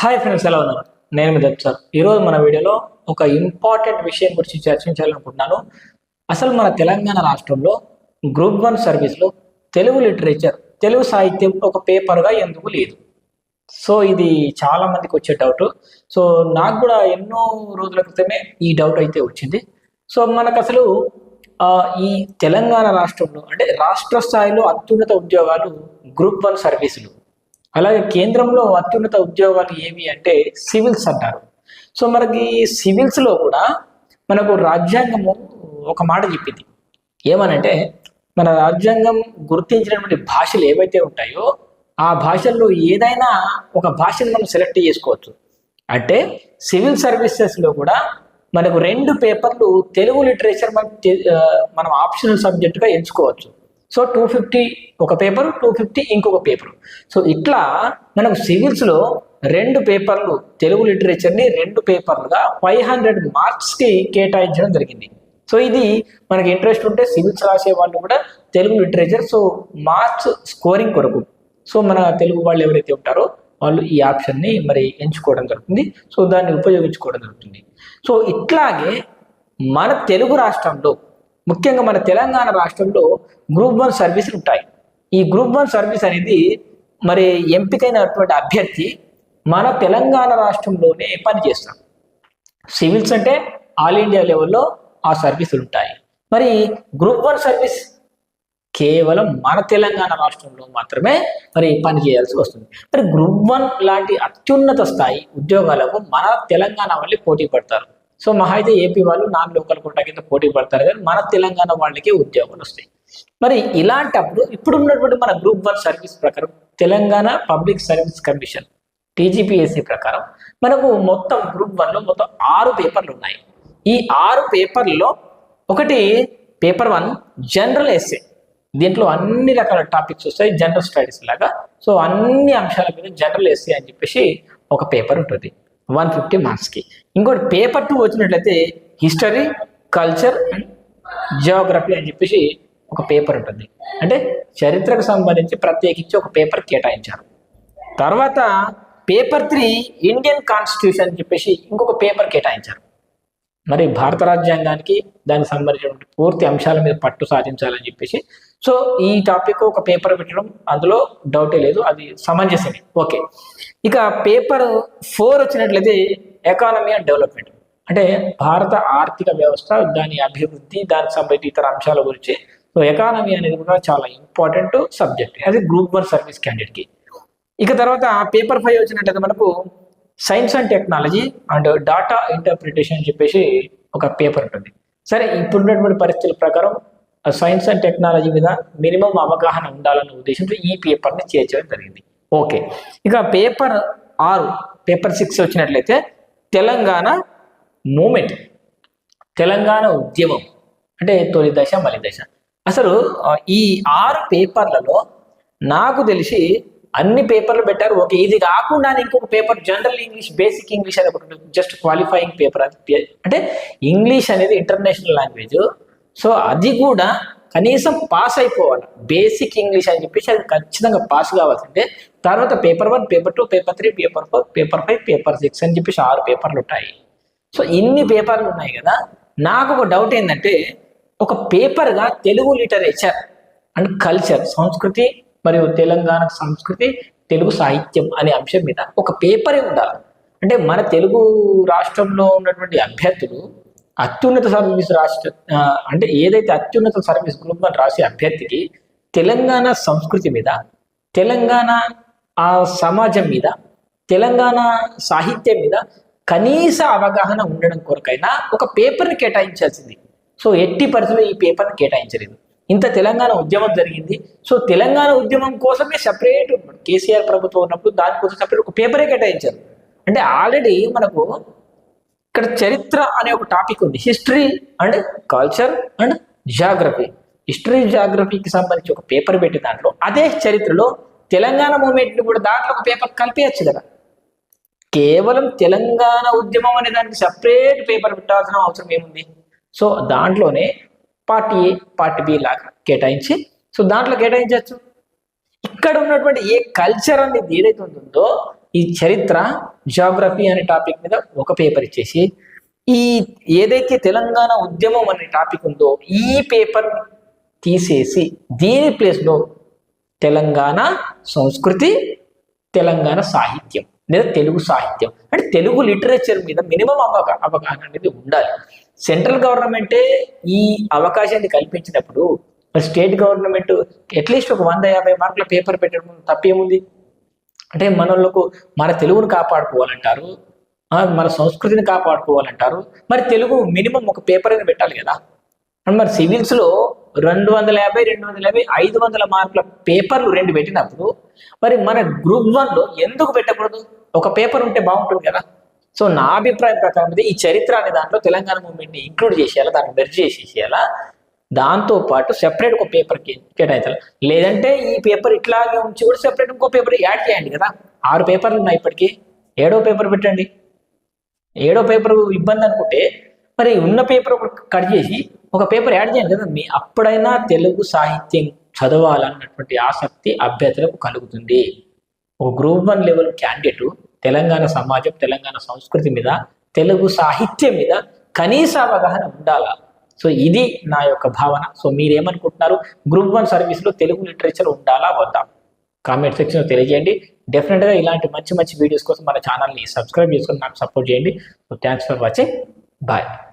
Hi friends ఎలా ఉన్నారు? నేను మీ సార్ ఈరోజు మన వీడియోలో ఒక ఇంపార్టెంట్ విషయం గురించి చర్చించాలనుకుంటున్నాను. అసలు మన తెలంగాణ రాష్ట్రంలో గ్రూప్ వన్ సర్వీస్లో తెలుగు లిటరేచర్ తెలుగు సాహిత్యం ఒక పేపర్గా ఎందుకు లేదు? సో ఇది చాలా మందికి వచ్చే డౌట్ సో నాకు కూడా ఎన్నో రోజుల క్రితమే ఈ డౌట్ అయితే వచ్చింది. సో మనకు అసలు ఈ తెలంగాణ రాష్ట్రంలో అంటే రాష్ట్ర స్థాయిలో అత్యున్నత ఉద్యోగాలు గ్రూప్ వన్ సర్వీసులు అలాగే కేంద్రంలో అత్యున్నత ఉద్యోగాలు ఏవి అంటే సివిల్స్ అంటారు. సో మనకి సివిల్స్లో కూడా మనకు రాజ్యాంగము ఒక మాట చెప్పింది. ఏమనంటే మన రాజ్యాంగం గుర్తించినటువంటి భాషలు ఏవైతే ఉంటాయో ఆ భాషల్లో ఏదైనా ఒక భాషను మనం సెలెక్ట్ చేసుకోవచ్చు. అంటే సివిల్ సర్వీసెస్లో కూడా మనకు రెండు పేపర్లు తెలుగు లిటరేచర్ మనం మనం ఆప్షనల్ సబ్జెక్టుగా ఎంచుకోవచ్చు. సో టూ ఫిఫ్టీ ఒక పేపర్ టూ ఫిఫ్టీ ఇంకొక పేపర్ సో ఇట్లా మనకు సివిల్స్లో రెండు పేపర్లు తెలుగు లిటరేచర్ని రెండు పేపర్లుగా ఫైవ్ హండ్రెడ్ మార్క్స్కి కేటాయించడం జరిగింది. సో ఇది మనకి ఇంట్రెస్ట్ ఉంటే సివిల్స్ రాసే వాళ్ళు కూడా Telugu literature so marks scoring కొరకు. సో మన తెలుగు వాళ్ళు ఎవరైతే ఉంటారో వాళ్ళు ఈ ఆప్షన్ని మరి ఎంచుకోవడం జరుగుతుంది. సో దాన్ని ఉపయోగించుకోవడం జరుగుతుంది. సో ఇట్లాగే మన తెలుగు రాష్ట్రంలో ముఖ్యంగా మన తెలంగాణ రాష్ట్రంలో గ్రూప్ వన్ సర్వీసులు ఉంటాయి. ఈ గ్రూప్ వన్ సర్వీస్ అనేది మరి ఎంపికైనటువంటి అభ్యర్థి మన తెలంగాణ రాష్ట్రంలోనే పనిచేస్తాం సివిల్స్ అంటే ఆల్ ఇండియా లెవెల్లో ఆ సర్వీసులు ఉంటాయి. మరి గ్రూప్ వన్ సర్వీస్ కేవలం మన తెలంగాణ రాష్ట్రంలో మాత్రమే మరి పని చేయాల్సి వస్తుంది. మరి గ్రూప్ వన్ లాంటి అత్యున్నత స్థాయి ఉద్యోగాలకు మన తెలంగాణ వాళ్ళే పోటీ పడతారు. సో మహా అయితే ఏపీ వాళ్ళు నాన్ లోకల్ కోటా కింద పోటీ పడతారు కానీ మన తెలంగాణ వాళ్ళకే ఉద్యోగాలు వస్తాయి. మరి ఇలాంటప్పుడు ఇప్పుడు ఉన్నటువంటి మన గ్రూప్ వన్ సర్వీస్ ప్రకారం Telangana public service commission TGPSC ప్రకారం మనకు మొత్తం గ్రూప్ వన్లో మొత్తం ఆరు పేపర్లు ఉన్నాయి. ఈ ఆరు పేపర్లలో ఒకటి పేపర్ వన్ జనరల్ ఎస్ఏ దీంట్లో అన్ని రకాల టాపిక్స్ వస్తాయి జనరల్ స్టడీస్ లాగా. సో అన్ని అంశాల మీద జనరల్ ఎస్సీ అని చెప్పేసి ఒక పేపర్ ఉంటుంది. వన్ ఫిఫ్టీ మార్క్స్కి. ఇంకోటి పేపర్ టూ వచ్చినట్లయితే హిస్టరీ కల్చర్ అండ్ జియోగ్రఫీ అని చెప్పేసి ఒక పేపర్ ఉంటుంది. అంటే చరిత్రకు సంబంధించి ప్రత్యేకించి ఒక పేపర్ కేటాయించారు. తర్వాత పేపర్ త్రీ ఇండియన్ కాన్స్టిట్యూషన్ అని చెప్పేసి ఇంకొక పేపర్ కేటాయించారు. మరి భారత రాజ్యాంగానికి దానికి సంబంధించినటువంటి పూర్తి అంశాల మీద పట్టు సాధించాలని చెప్పేసి. సో ఈ టాపిక్ ఒక పేపర్ పెట్టడం అందులో డౌటే లేదు అది సమంజసమే. ఓకే. ఇక పేపర్ ఫోర్ వచ్చినట్లయితే ఎకానమీ అండ్ డెవలప్మెంట్ అంటే భారత ఆర్థిక వ్యవస్థ దాని అభివృద్ధి దానికి సంబంధించి ఇతర అంశాల గురించి. సో ఎకానమీ అనేది కూడా చాలా ఇంపార్టెంట్ సబ్జెక్ట్ అది గ్రూప్ వన్ సర్వీస్ క్యాండిడేట్కి ఇక తర్వాత పేపర్ ఫైవ్ వచ్చినట్లయితే మనకు science and technology and data interpretation అని చెప్పేసి ఒక పేపర్ ఉంటుంది. సరే ఇప్పుడున్నటువంటి పరిస్థితుల ప్రకారం సైన్స్ అండ్ టెక్నాలజీ మీద మినిమం అవగాహన ఉండాలన్న ఉద్దేశంతో ఈ పేపర్ని చేర్చడం జరిగింది. ఓకే. ఇక పేపర్ ఆరు పేపర్ సిక్స్ వచ్చినట్లయితే తెలంగాణ మూమెంట్ తెలంగాణ ఉద్యమం అంటే తొలి దశ మలి దశ. అసలు ఈ ఆరు పేపర్లలో నాకు తెలిసి అన్ని పేపర్లు పెట్టారు. ఓకే ఇది కాకుండా ఇంకొక paper general English basic English అనేది ఒకటి జస్ట్ క్వాలిఫైయింగ్ పేపర్ అది. అంటే ఇంగ్లీష్ అనేది ఇంటర్నేషనల్ లాంగ్వేజ్. సో అది కూడా కనీసం పాస్ అయిపోవాలి. బేసిక్ ఇంగ్లీష్ అని చెప్పేసి అది ఖచ్చితంగా పాస్ కావాల్సిందే. తర్వాత paper one paper two paper three paper four paper five paper six అని చెప్పేసి ఆరు పేపర్లు ఉంటాయి. సో ఇన్ని పేపర్లు ఉన్నాయి కదా. నాకు ఒక డౌట్ ఏంటంటే ఒక పేపర్గా తెలుగు లిటరేచర్ అండ్ కల్చర్ సంస్కృతి మరియు తెలంగాణ సంస్కృతి తెలుగు సాహిత్యం అనే అంశం మీద ఒక పేపరే ఉండాలి. అంటే మన తెలుగు రాష్ట్రంలో ఉన్నటువంటి అభ్యర్థులు అత్యున్నత సర్వీస్ రాష్ట్ర అంటే ఏదైతే అత్యున్నత సర్వీస్ గ్రూప్ అని రాసే అభ్యర్థికి తెలంగాణ సంస్కృతి మీద తెలంగాణ ఆ సమాజం మీద తెలంగాణ సాహిత్యం మీద కనీస అవగాహన ఉండడం కొరకైనా ఒక పేపర్ని కేటాయించాల్సింది. సో ఎట్టి పరిస్థితుల్లో ఈ పేపర్ని కేటాయించలేదు. ఇంత తెలంగాణ ఉద్యమం జరిగింది. సో తెలంగాణ ఉద్యమం కోసమే సపరేట్ కేసీఆర్ ప్రభుత్వం ఉన్నప్పుడు దానికోసం సపరేట్ ఒక పేపరే కేటాయించారు. అంటే ఆల్రెడీ మనకు ఇక్కడ చరిత్ర అనే ఒక టాపిక్ ఉంది. History and culture and geography history జాగ్రఫీకి సంబంధించి ఒక పేపర్ పెట్టి దాంట్లో. అదే చరిత్రలో తెలంగాణ మూమెంట్ని కూడా దాంట్లో ఒక పేపర్ కలిపేయచ్చు కదా. కేవలం తెలంగాణ ఉద్యమం అనే దానికి సపరేట్ పేపర్ పెట్టాల్సిన అవసరం ఏముంది? సో దాంట్లోనే పార్టీ ఏ పార్టీ బి లాగా కేటాయించి సో దాంట్లో కేటాయించవచ్చు ఇక్కడ ఉన్నటువంటి ఏ కల్చర్ అనేది ఏదైతే ఉంటుందో ఈ చరిత్ర జాగ్రఫీ అనే టాపిక్ మీద ఒక పేపర్ ఇచ్చేసి ఈ ఏదైతే తెలంగాణ ఉద్యమం అనే టాపిక్ ఉందో ఈ పేపర్ తీసేసి దీని ప్లేస్లో తెలంగాణ సంస్కృతి తెలంగాణ సాహిత్యం లేదా తెలుగు సాహిత్యం. అంటే తెలుగు లిటరేచర్ మీద మినిమం అవగా అవగాహన అనేది ఉండాలి. సెంట్రల్ గవర్నమెంటే ఈ అవకాశాన్ని కల్పించినప్పుడు స్టేట్ గవర్నమెంట్ అట్లీస్ట్ ఒక వంద యాభై మార్కుల పేపర్ పెట్టడం తప్పేముంది? అంటే మనలకు మన తెలుగును కాపాడుకోవాలంటారు మన సంస్కృతిని కాపాడుకోవాలంటారు మరి తెలుగు మినిమం ఒక పేపర్ అయినా పెట్టాలి కదా. మరి సివిల్స్లో రెండు వందల యాభై రెండు వందల యాభై ఐదు వందల మార్కుల పేపర్లు రెండు పెట్టినప్పుడు మరి మన గ్రూప్ వన్లో ఎందుకు పెట్టకూడదు? ఒక పేపర్ ఉంటే బాగుంటుంది కదా. సో నా అభిప్రాయం ప్రకారం అయితే ఈ చరిత్ర అనే దాంట్లో తెలంగాణ మూమెంట్ని ఇంక్లూడ్ చేసేయాలా దాన్ని మెర్జ్ చేసేసేయాలా? దాంతో పాటు సెపరేట్ ఒక పేపర్ కేటాయించాలి లేదంటే ఈ పేపర్ ఇట్లాగే ఉంచి కూడా సెపరేట్ ఇంకో పేపర్ యాడ్ చేయండి కదా. ఆరు పేపర్లు ఉన్నాయి ఇప్పటికీ. ఏడో పేపర్ పెట్టండి. ఏడో పేపర్ ఇబ్బంది అనుకుంటే మరి ఉన్న పేపర్ ఒక కట్ చేసి ఒక పేపర్ యాడ్ చేయండి కదా. మీ అప్పుడైనా తెలుగు సాహిత్యం చదవాలన్నటువంటి ఆసక్తి అభ్యర్థులకు కలుగుతుంది. ఒక group one level candidate Telangana సమాజం తెలంగాణ సంస్కృతి మీద తెలుగు సాహిత్యం మీద కనీస అవగాహన ఉండాలా? సో ఇది నా యొక్క భావన. సో మీరేమనుకుంటున్నారు? గ్రూప్ వన్ సర్వీస్లో తెలుగు లిటరేచర్ ఉండాలా? వద్దా? కామెంట్ సెక్షన్లో తెలియజేయండి. డెఫినెట్గా ఇలాంటి మంచి మంచి వీడియోస్ కోసం మన ఛానల్ని సబ్స్క్రైబ్ చేసుకొని నాకు సపోర్ట్ చేయండి. So thanks for watching. Bye.